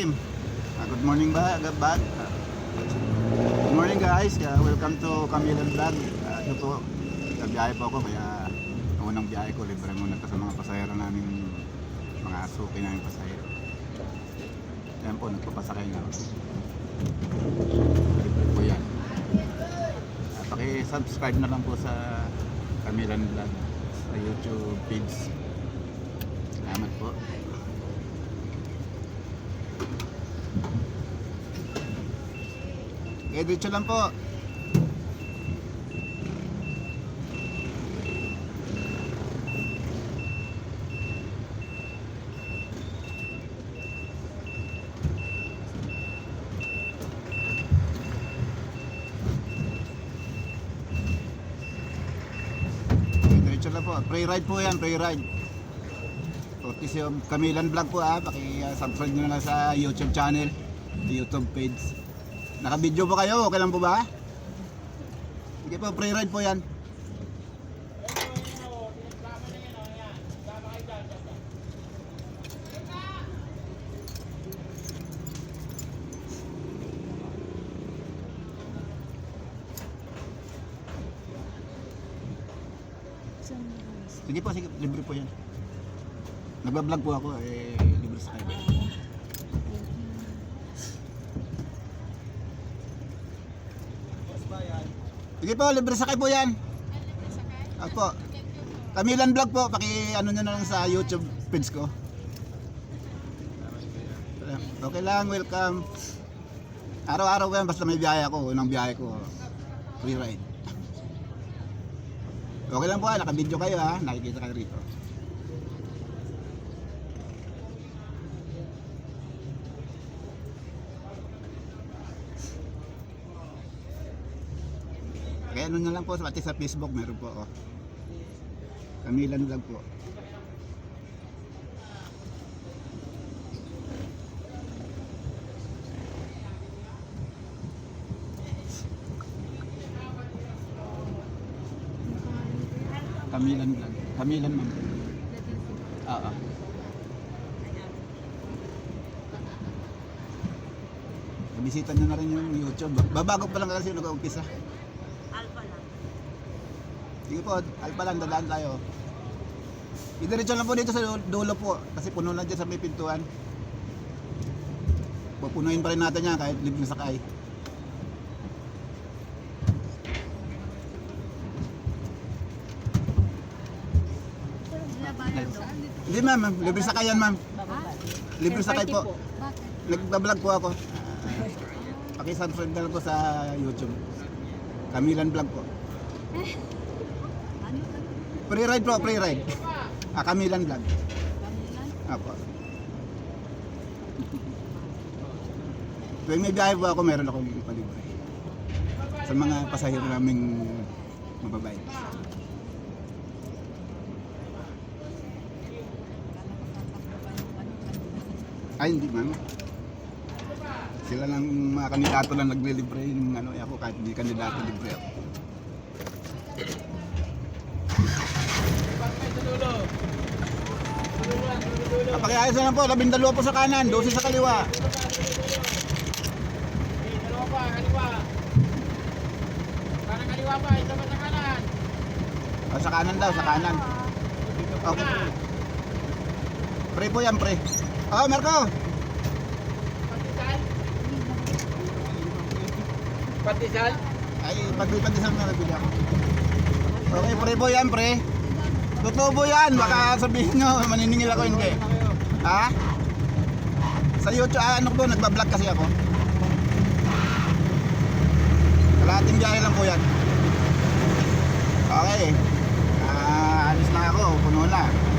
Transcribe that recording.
Hakim. Ah, good morning ba? Good bag. Good morning guys. Uh, welcome to Camila Vlog. Uh, ito po, biyahe po ako kaya ang unang biyahe ko libre muna to sa mga pasahero namin mga suki namin pasahero. Yan po, nagpapasakay na ako. Libre po yan. Uh, paki-subscribe na lang po sa Camilan Vlog sa YouTube page. Salamat po. Okay, diretso lang po. Diretso lang po. Free ride po yan, free ride. Tortis yung Kamilan Vlog po ah. Paki-subscribe nyo na sa YouTube channel, YouTube page. Naka-video po kayo? Okay lang po ba? Sige po, free ride po yan. Sige po, sige, libre po yan. Nagbablog po ako, eh, libre sa kayo. Sige po, libre sakay po yan. Opo. Kamilan vlog po, paki ano nyo na lang sa YouTube page ko. Okay lang, welcome. Araw-araw ko yan, basta may biyahe ako, unang biyahe ko. Free ride. Okay lang po ha, naka-video kayo ha, nakikita kayo rito. Kaya ano na lang po, pati sa Facebook meron po ako. Kamilan vlog po. Kamilan vlog. Kamilan ma'am. Oo. Bisita nyo na rin yung YouTube. Babago pa lang kasi nag-umpisa. Sige po, alpa lang, dadaan tayo. Idiretso lang po dito sa dulo po, kasi puno na dyan sa may pintuan. Pupunuin pa rin natin yan kahit libre sakay. Hindi ma'am, libre sakay yan ma'am. Libre sakay po. Nagbablog po ako. Pakisubscribe na lang po sa YouTube. Kamilan vlog po. Free ride po, free ride. Ah, Kamilan vlog. Apo. Tuwing may biyahe po ako, meron akong palibre. Sa mga pasahero naming mababait. Ay, hindi ma'am. Sila lang mga kandidato lang naglilibre yung ano ako kahit hindi kandidato libre ako. Napakiayos na lang po, labing dalawa po sa kanan, 12 sa kaliwa. Dalawa pa, kaliwa. Kanan kaliwa pa, isa pa sa kanan. Ah, sa kanan daw, sa kanan. Okay. Pre po yan, pre. Oh, Marco! Patisal. Patisal? Ay, pagbibad isang na nabili ako. Okay, pre po yan, pre. Totoo po yan, baka sabihin nyo, maniningil ako hindi. Ha? Sa YouTube, ah, ano po, nagbablog kasi ako. Kalahating biyahe lang po yan. Okay. Ah, alis na ako, puno na.